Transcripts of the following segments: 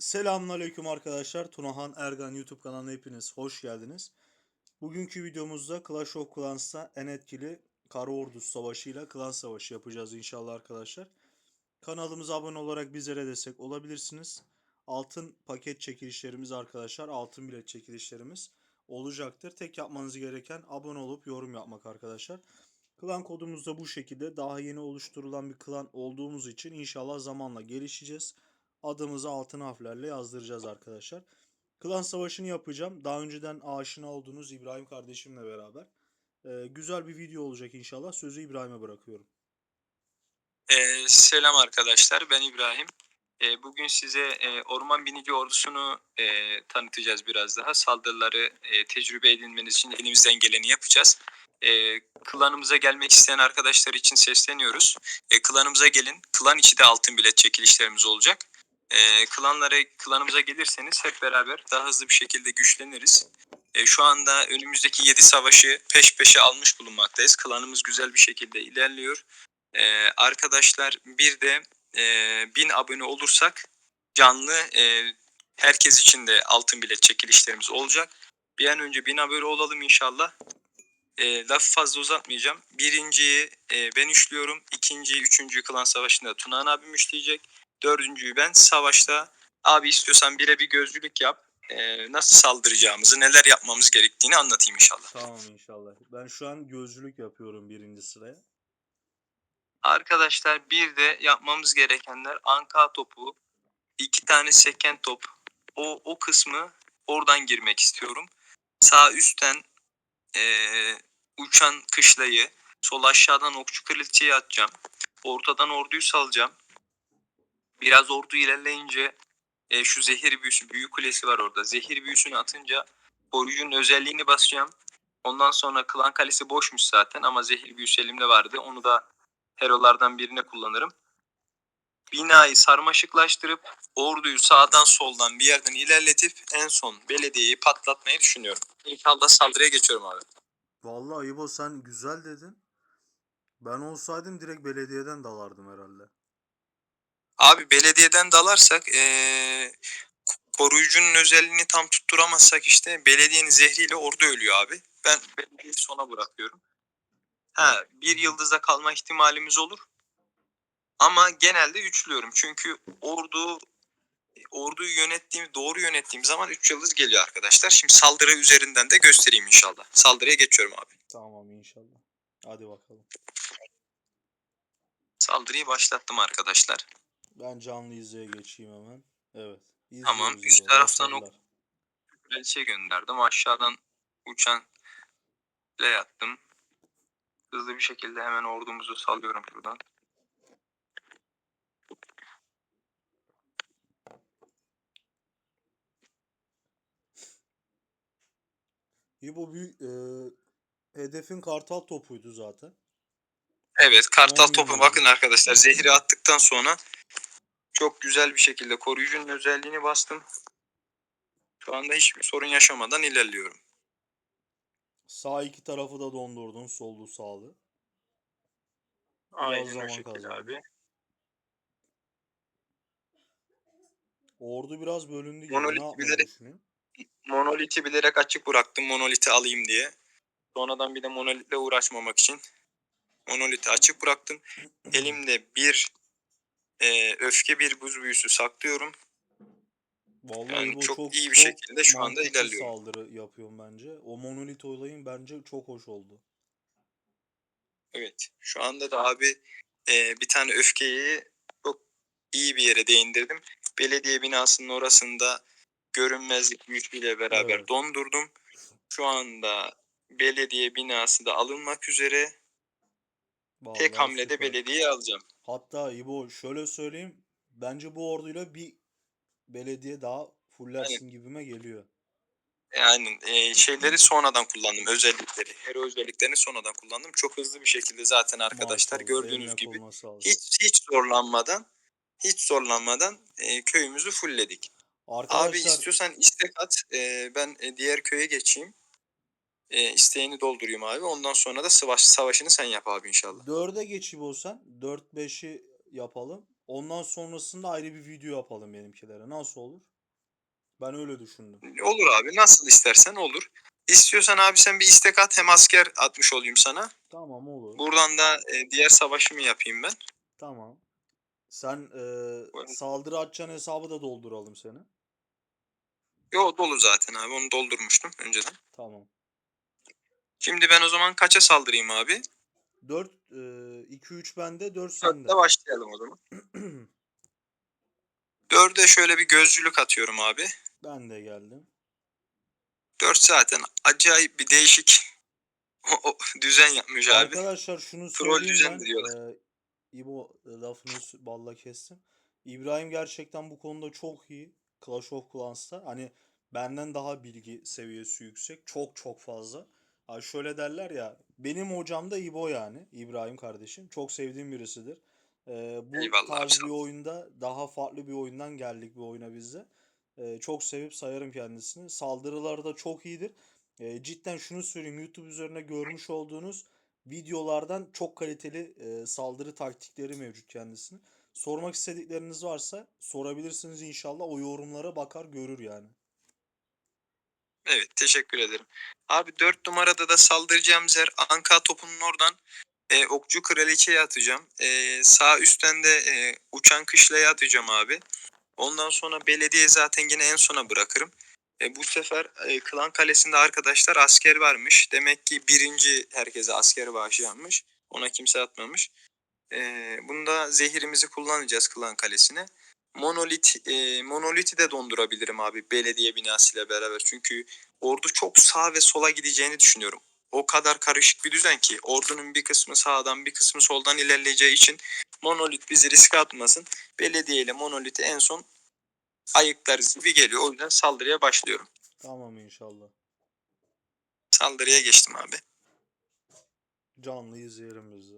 Selamünaleyküm arkadaşlar. Tunahan Ergan YouTube kanalına hepiniz hoş geldiniz. Bugünkü videomuzda Clash of Clans'ta en etkili Kara Ordusu Savaşı ile Klan Savaşı yapacağız inşallah arkadaşlar. Kanalımıza abone olarak bizlere destek olabilirsiniz. Altın paket çekilişlerimiz arkadaşlar, altın bilet çekilişlerimiz olacaktır. Tek yapmanız gereken abone olup yorum yapmak arkadaşlar. Klan kodumuz da bu şekilde. Daha yeni oluşturulan bir klan olduğumuz için inşallah zamanla gelişeceğiz adımızı altın harflerle yazdıracağız arkadaşlar. Klan savaşını yapacağım. Daha önceden aşina olduğunuz İbrahim kardeşimle beraber. Ee, güzel bir video olacak inşallah. Sözü İbrahim'e bırakıyorum. Ee, selam arkadaşlar, ben İbrahim. Ee, bugün size e, Orman Binici Ordusu'nu e, tanıtacağız biraz daha. Saldırıları e, tecrübe edinmeniz için elimizden geleni yapacağız. E, klanımıza gelmek isteyen arkadaşlar için sesleniyoruz. E, klanımıza gelin. Klan içi de altın bilet çekilişlerimiz olacak. E, klanlara, klanımıza gelirseniz hep beraber daha hızlı bir şekilde güçleniriz. E, şu anda önümüzdeki 7 savaşı peş peşe almış bulunmaktayız. Klanımız güzel bir şekilde ilerliyor. Ee, arkadaşlar bir de e, 1000 abone olursak canlı e, herkes için de altın bilet çekilişlerimiz olacak. Bir an önce 1000 abone olalım inşallah. E, lafı fazla uzatmayacağım. Birinciyi e, ben üçlüyorum. İkinciyi, üçüncüyü klan savaşında Tunahan abim üçleyecek. Dördüncüyü ben savaşta abi istiyorsan bire bir gözlülük yap. E, nasıl saldıracağımızı, neler yapmamız gerektiğini anlatayım inşallah. Tamam inşallah. Ben şu an gözcülük yapıyorum birinci sıraya. Arkadaşlar bir de yapmamız gerekenler anka topu, iki tane seken top. O, o kısmı oradan girmek istiyorum. Sağ üstten eee, uçan kışlayı, sol aşağıdan okçu kraliçeyi atacağım. Ortadan orduyu salacağım. Biraz ordu ilerleyince e, şu zehir büyüsü, büyü kulesi var orada. Zehir büyüsünü atınca koruyucunun özelliğini basacağım. Ondan sonra klan kalesi boşmuş zaten ama zehir büyüsü elimde vardı. Onu da herolardan birine kullanırım. Binayı sarmaşıklaştırıp orduyu sağdan soldan bir yerden ilerletip en son belediyeyi patlatmayı düşünüyorum. İnşallah saldırıya geçiyorum abi. Vallahi İbo sen güzel dedin. Ben olsaydım direkt belediyeden dalardım herhalde. Abi belediyeden dalarsak eee, koruyucunun özelliğini tam tutturamazsak işte belediyenin zehriyle ordu ölüyor abi. Ben belediyeyi sona bırakıyorum. Ha bir yıldızda kalma ihtimalimiz olur. Ama genelde üçlüyorum. Çünkü ordu orduyu yönettiğim, doğru yönettiğim zaman 3 yıldız geliyor arkadaşlar. Şimdi saldırı üzerinden de göstereyim inşallah. Saldırıya geçiyorum abi. Tamam inşallah. Hadi bakalım. Saldırıyı başlattım arkadaşlar. Ben canlı izleye geçeyim hemen. Evet. Tamam, üst taraftan Başarılar. Kraliçe gönderdim. Aşağıdan uçan le yattım. Hızlı bir şekilde hemen ordumuzu salıyorum şuradan. İbo bir e, hedefin kartal topuydu zaten. Evet kartal topu bakın arkadaşlar zehri attıktan sonra çok güzel bir şekilde koruyucunun özelliğini bastım. Şu anda hiçbir sorun yaşamadan ilerliyorum. Sağ iki tarafı da dondurdun. Sollu sağlı. Aynen zaman o şekilde kazandı. abi. Ordu biraz bölündü gibi. Monolit bilerek-? Monoliti bilerek açık bıraktım monoliti alayım diye. Sonradan bir de monolitle uğraşmamak için monoliti açık bıraktım. Elimde bir e, öfke bir buz büyüsü saklıyorum. Vallahi Yani İbo çok çok, iyi bir çok şekilde şu anda ilerliyorum. saldırı yapıyorum bence. O monolit olayın bence çok hoş oldu. Evet. Şu anda da abi e, bir tane öfkeyi çok iyi bir yere değindirdim. Belediye binasının orasında görünmezlik büyüsüyle beraber Evet. dondurdum. Şu anda belediye binası da alınmak üzere. Vallahi Tek hamlede süper. belediyeyi alacağım. Hatta İbo şöyle söyleyeyim. Bence bu orduyla bir belediye daha fullersin gibime geliyor. Yani e, şeyleri sonradan kullandım özellikleri. Hero özelliklerini sonradan kullandım. Çok hızlı bir şekilde zaten arkadaşlar Maşallah, gördüğünüz gibi hiç hiç zorlanmadan hiç zorlanmadan e, köyümüzü fullledik. Abi Arkadaşlar istiyorsan istek at. Ee, ben e, diğer köye geçeyim. Ee, isteğini doldurayım abi. Ondan sonra da savaş, savaşını sen yap abi inşallah. 4'e geçip olsan 4-5'i yapalım. Ondan sonrasında ayrı bir video yapalım benimkilere. Nasıl olur? Ben öyle düşündüm. Olur abi nasıl istersen olur. İstiyorsan abi sen bir istek at hem asker atmış olayım sana. Tamam olur. Buradan da e, diğer savaşımı yapayım ben. Tamam. Sen e, saldırı açacağın hesabı da dolduralım seni. Yo dolu zaten abi onu doldurmuştum önceden. Tamam. Şimdi ben o zaman kaça saldırayım abi? 4 2 3 bende, 4 sende. Dörtte başlayalım o zaman. Dörde şöyle bir gözcülük atıyorum abi. ben de geldim. Dört zaten acayip bir değişik o, o düzen yapmış abi. Arkadaşlar şunu Troll düzen diyorlar. e, İbo e, lafını balla kestim. İbrahim gerçekten bu konuda çok iyi. Clash of Clans'ta. Hani benden daha bilgi seviyesi yüksek. Çok çok fazla. Ha şöyle derler ya. Benim hocam da İbo yani. İbrahim kardeşim. Çok sevdiğim birisidir. E, bu Eyvallah abi, tarz sağ bir oyunda daha farklı bir oyundan geldik bir oyuna biz de. E, çok sevip sayarım kendisini. Saldırıları da çok iyidir. E, cidden şunu söyleyeyim. YouTube üzerine görmüş olduğunuz videolardan çok kaliteli e, saldırı taktikleri mevcut kendisine. Sormak istedikleriniz varsa sorabilirsiniz inşallah. O yorumlara bakar görür yani. Evet teşekkür ederim. Abi 4 numarada da saldıracağımız yer Anka topunun oradan e, okçu kraliçeye atacağım. E, sağ üstten de e, uçan kışlaya atacağım abi. Ondan sonra belediye zaten yine en sona bırakırım. E, bu sefer e, Klan Kalesi'nde arkadaşlar asker varmış. Demek ki birinci herkese asker bağışlanmış. Ona kimse atmamış. E, bunda zehirimizi kullanacağız Klan Kalesi'ne. Monolit, e, monoliti de dondurabilirim abi belediye binasıyla beraber. Çünkü ordu çok sağ ve sola gideceğini düşünüyorum. O kadar karışık bir düzen ki ordunun bir kısmı sağdan bir kısmı soldan ilerleyeceği için monolit bizi riske atmasın. Belediye ile monoliti en son ayıklarız gibi geliyor. O yüzden saldırıya başlıyorum. Tamam inşallah. Saldırıya geçtim abi. Canlı izleyelim biz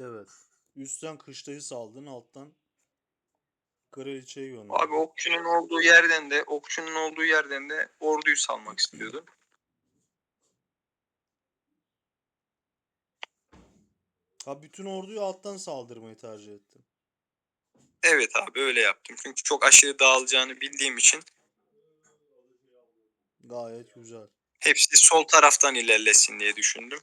Evet. Üstten kışlayı saldın, alttan kraliçeyi gönderdin. Abi okçunun olduğu yerden de okçunun olduğu yerden de orduyu salmak istiyordum. Ha bütün orduyu alttan saldırmayı tercih ettin. Evet abi öyle yaptım. Çünkü çok aşırı dağılacağını bildiğim için Gayet güzel. hepsi sol taraftan ilerlesin diye düşündüm.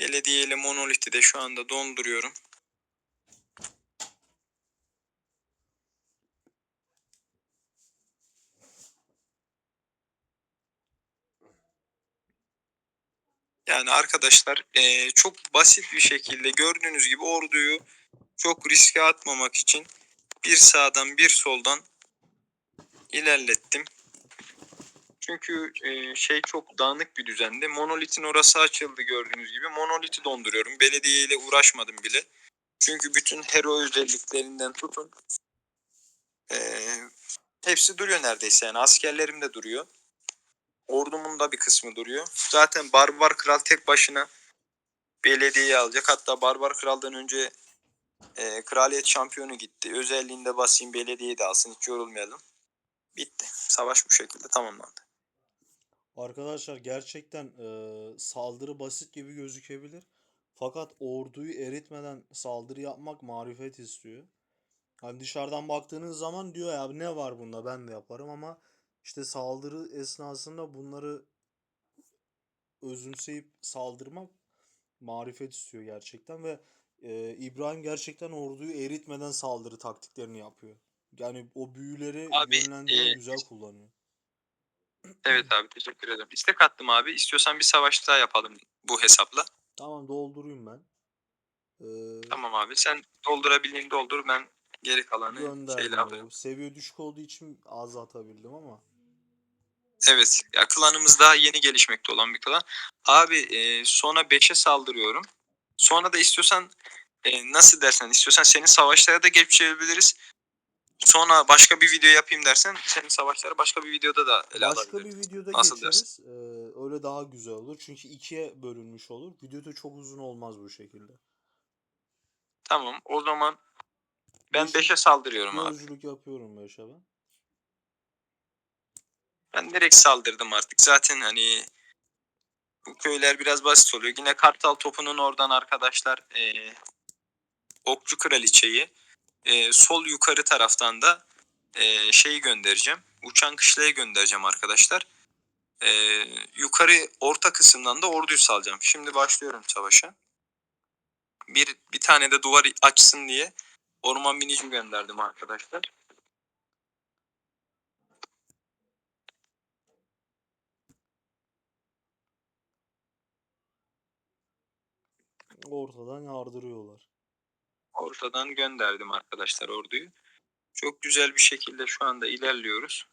Belediye ile monoliti de şu anda donduruyorum. Yani arkadaşlar eee, çok basit bir şekilde gördüğünüz gibi orduyu çok riske atmamak için bir sağdan bir soldan ilerlettim. Çünkü eee, şey çok dağınık bir düzende. Monolitin orası açıldı gördüğünüz gibi. Monoliti donduruyorum. Belediye ile uğraşmadım bile. Çünkü bütün hero özelliklerinden tutun. eee, hepsi duruyor neredeyse yani. Askerlerim de duruyor. Ordumun da bir kısmı duruyor. Zaten Barbar Kral tek başına belediyeyi alacak. Hatta Barbar Kral'dan önce e, Kraliyet Şampiyonu gitti. Özelliğinde basayım belediyeyi de alsın. Hiç yorulmayalım. Bitti. Savaş bu şekilde tamamlandı. Arkadaşlar gerçekten e, saldırı basit gibi gözükebilir. Fakat orduyu eritmeden saldırı yapmak marifet istiyor. Hani dışarıdan baktığınız zaman diyor ya ne var bunda ben de yaparım ama işte saldırı esnasında bunları özümseyip saldırmak marifet istiyor gerçekten ve e, İbrahim gerçekten orduyu eritmeden saldırı taktiklerini yapıyor. Yani o büyüleri Abi, yönlendirmeyi e, güzel kullanıyor. Evet abi teşekkür ederim. İstek attım abi. İstiyorsan bir savaş daha yapalım bu hesapla. Tamam doldurayım ben. Ee, Tamam abi. Sen doldurabildiğini doldur. Ben geri kalanı gönderdim şeyle alırım. doğru. Seviye düşük olduğu için az atabildim ama. Evet. Ya klanımız daha yeni gelişmekte olan bir klan. Abi e, sonra 5'e saldırıyorum. Sonra da istiyorsan e, nasıl dersen istiyorsan senin savaşlara da geçebiliriz. Sonra başka bir video yapayım dersen senin savaşları başka bir videoda da ele Başka bir videoda Nasıl geçeriz. Ee, öyle daha güzel olur. Çünkü ikiye bölünmüş olur. Video da çok uzun olmaz bu şekilde. Tamam o zaman ben Beş- 5'e saldırıyorum abi. Gözcülük yapıyorum Beşe ben. Ben direkt saldırdım artık. Zaten hani bu köyler biraz basit oluyor. Yine Kartal topunun oradan arkadaşlar eee Okçu Kraliçeyi eee, sol yukarı taraftan da eee, şeyi göndereceğim. Uçan kışlaya göndereceğim arkadaşlar. Eee, yukarı orta kısımdan da orduyu salacağım. Şimdi başlıyorum savaşa. Bir, bir tane de duvar açsın diye orman binici gönderdim arkadaşlar. Ortadan yardırıyorlar. Ortadan gönderdim arkadaşlar orduyu. Çok güzel bir şekilde şu anda ilerliyoruz.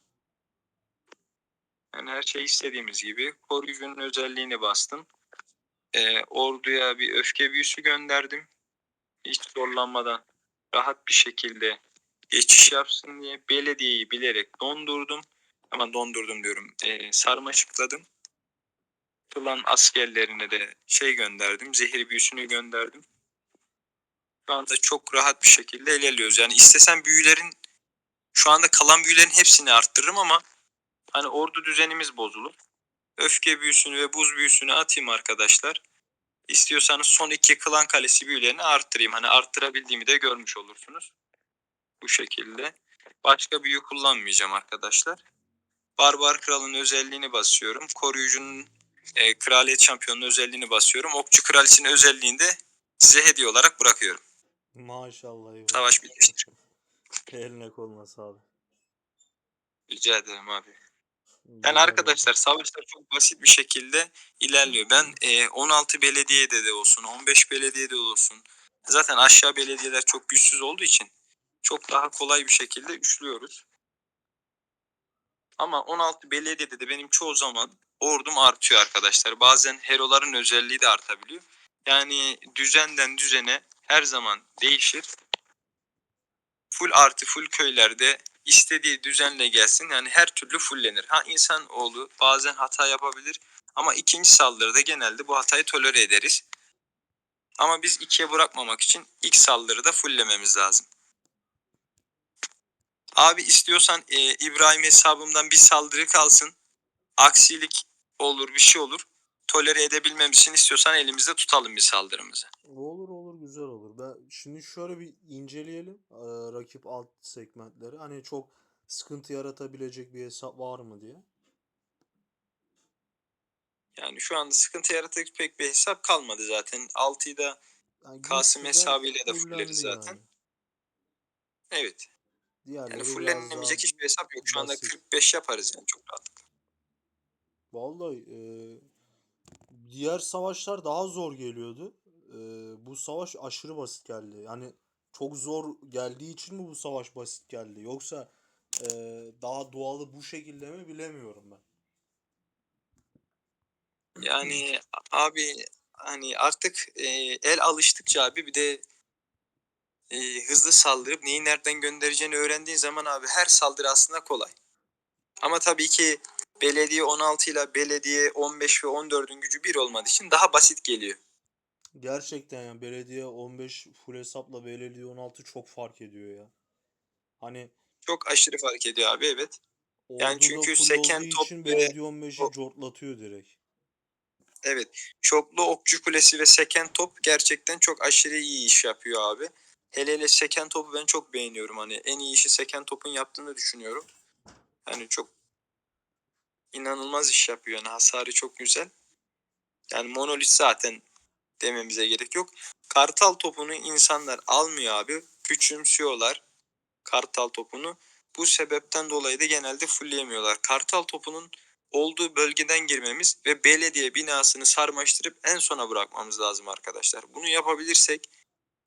Yani her şey istediğimiz gibi. Koruyucunun özelliğini bastım. Ee, orduya bir öfke büyüsü gönderdim. Hiç zorlanmadan rahat bir şekilde geçiş yapsın diye belediyeyi bilerek dondurdum. Ama dondurdum diyorum. Ee, sarmaşıkladım. Klan askerlerine de şey gönderdim. Zehir büyüsünü gönderdim. Şu anda çok rahat bir şekilde ilerliyoruz. Yani istesem büyülerin şu anda kalan büyülerin hepsini arttırırım ama hani ordu düzenimiz bozulur. Öfke büyüsünü ve buz büyüsünü atayım arkadaşlar. İstiyorsanız son iki klan kalesi büyülerini arttırayım. Hani arttırabildiğimi de görmüş olursunuz. Bu şekilde. Başka büyü kullanmayacağım arkadaşlar. Barbar kralın özelliğini basıyorum. Koruyucunun e, kraliyet şampiyonunun özelliğini basıyorum. Okçu kraliçenin özelliğini de size hediye olarak bırakıyorum. Maşallah. İbrahim. Savaş bitmiştir. Eline koluna sağlık. Rica ederim abi. Yani arkadaşlar savaşlar çok basit bir şekilde ilerliyor. Ben e, 16 belediyede de olsun, 15 belediyede de olsun. Zaten aşağı belediyeler çok güçsüz olduğu için çok daha kolay bir şekilde üçlüyoruz. Ama 16 belediyede de benim çoğu zaman ordum artıyor arkadaşlar. Bazen heroların özelliği de artabiliyor. Yani düzenden düzene her zaman değişir. Full artı full köylerde istediği düzenle gelsin. Yani her türlü fullenir. Ha insan oğlu bazen hata yapabilir. Ama ikinci saldırıda genelde bu hatayı tolere ederiz. Ama biz ikiye bırakmamak için ilk saldırıda fulllememiz lazım. Abi istiyorsan e, İbrahim hesabımdan bir saldırı kalsın. Aksilik olur bir şey olur. Tolere edebilmemiz için istiyorsan elimizde tutalım bir saldırımızı. Olur olur güzel olur. Ben şimdi şöyle bir inceleyelim eee, rakip alt segmentleri. Hani çok sıkıntı yaratabilecek bir hesap var mı diye. Yani şu anda sıkıntı yaratacak pek bir hesap kalmadı zaten. 6'yı da Yani Kasım hesabıyla da fulleriz zaten. yani. evet. Diğerleri Yani fullenemeyecek hiçbir hesap yok. Şu anda basit. 45 yaparız yani çok rahat. Vallahi eee, diğer savaşlar daha zor geliyordu. Eee, bu savaş aşırı basit geldi. Yani çok zor geldiği için mi bu savaş basit geldi? Yoksa eee, daha doğalı bu şekilde mi bilemiyorum ben. Yani abi hani artık e, el alıştıkça abi bir de e, hızlı saldırıp neyi nereden göndereceğini öğrendiğin zaman abi her saldırı aslında kolay. Ama tabii ki belediye 16 ile belediye 15 ve 14'ün gücü bir olmadığı için daha basit geliyor. Gerçekten yani belediye 15 full hesapla belediye 16 çok fark ediyor ya. Hani Çok aşırı fark ediyor abi evet. Yani çünkü seken top için belediye 15'i o- cortlatıyor direkt. Evet. Çoklu okçu kulesi ve seken top gerçekten çok aşırı iyi iş yapıyor abi. Hele hele seken topu ben çok beğeniyorum. Hani en iyi işi seken topun yaptığını düşünüyorum. Yani çok inanılmaz iş yapıyor. Yani hasarı çok güzel. Yani monolit zaten dememize gerek yok. Kartal topunu insanlar almıyor abi. Küçümsüyorlar kartal topunu. Bu sebepten dolayı da genelde fullleyemiyorlar. Kartal topunun olduğu bölgeden girmemiz ve belediye binasını sarmaştırıp en sona bırakmamız lazım arkadaşlar. Bunu yapabilirsek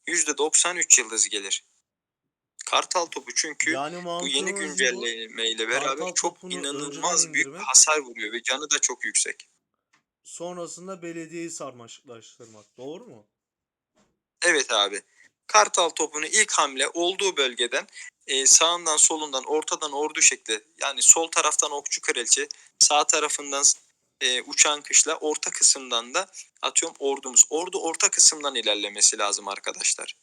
%93 yıldız gelir. Kartal topu çünkü Yani bu yeni bu. güncellemeyle beraber çok inanılmaz büyük hasar vuruyor ve canı da çok yüksek. Sonrasında belediyeyi sarmaşıklaştırmak. Doğru mu? Evet abi. Kartal topunu ilk hamle olduğu bölgeden e, sağından solundan ortadan ordu şekli yani sol taraftan okçu kraliçe sağ tarafından e, uçan kışla orta kısımdan da atıyorum ordumuz. Ordu orta kısımdan ilerlemesi lazım arkadaşlar.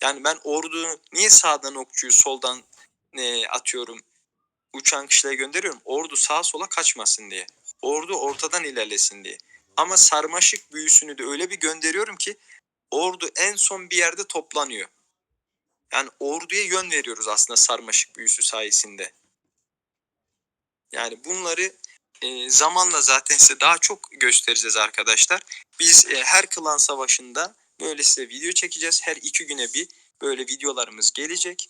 Yani ben ordu niye sağdan okçuyu soldan e, atıyorum uçan kışlaya gönderiyorum. Ordu sağa sola kaçmasın diye. Ordu ortadan ilerlesin diye. Ama sarmaşık büyüsünü de öyle bir gönderiyorum ki ordu en son bir yerde toplanıyor. Yani orduya yön veriyoruz aslında sarmaşık büyüsü sayesinde. Yani bunları e, zamanla zaten size daha çok göstereceğiz arkadaşlar. Biz e, her klan savaşında böyle size video çekeceğiz. Her iki güne bir böyle videolarımız gelecek.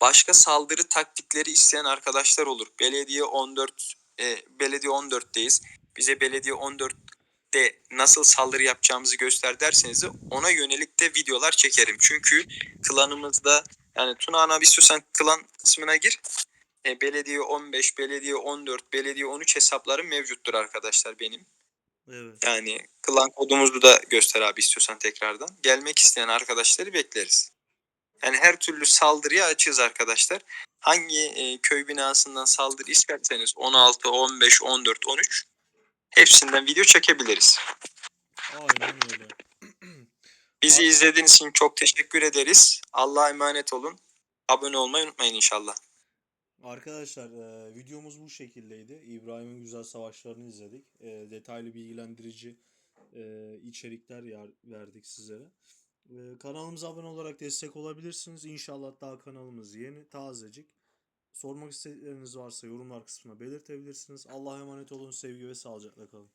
Başka saldırı taktikleri isteyen arkadaşlar olur. Belediye 14 e, belediye 14'teyiz. Bize belediye 14'te nasıl saldırı yapacağımızı göster derseniz de ona yönelik de videolar çekerim. Çünkü klanımızda yani Tuna Ana bir istiyorsan klan kısmına gir. E, belediye 15, belediye 14, belediye 13 hesaplarım mevcuttur arkadaşlar benim. Evet. Yani klan kodumuzu da göster abi istiyorsan tekrardan. Gelmek isteyen arkadaşları bekleriz. Yani her türlü saldırıya açığız arkadaşlar. Hangi e, köy binasından saldırı isterseniz 16, 15, 14, 13 hepsinden video çekebiliriz. Aynen öyle. Bizi Abi- izlediğiniz için çok teşekkür ederiz. Allah'a emanet olun. Abone olmayı unutmayın inşallah. Arkadaşlar e, videomuz bu şekildeydi. İbrahim'in güzel savaşlarını izledik. E, detaylı bilgilendirici e, içerikler yar- verdik sizlere. E, kanalımıza abone olarak destek olabilirsiniz. İnşallah daha kanalımız yeni, tazecik. Sormak istedikleriniz varsa yorumlar kısmına belirtebilirsiniz. Allah'a emanet olun, sevgi ve sağlıcakla kalın.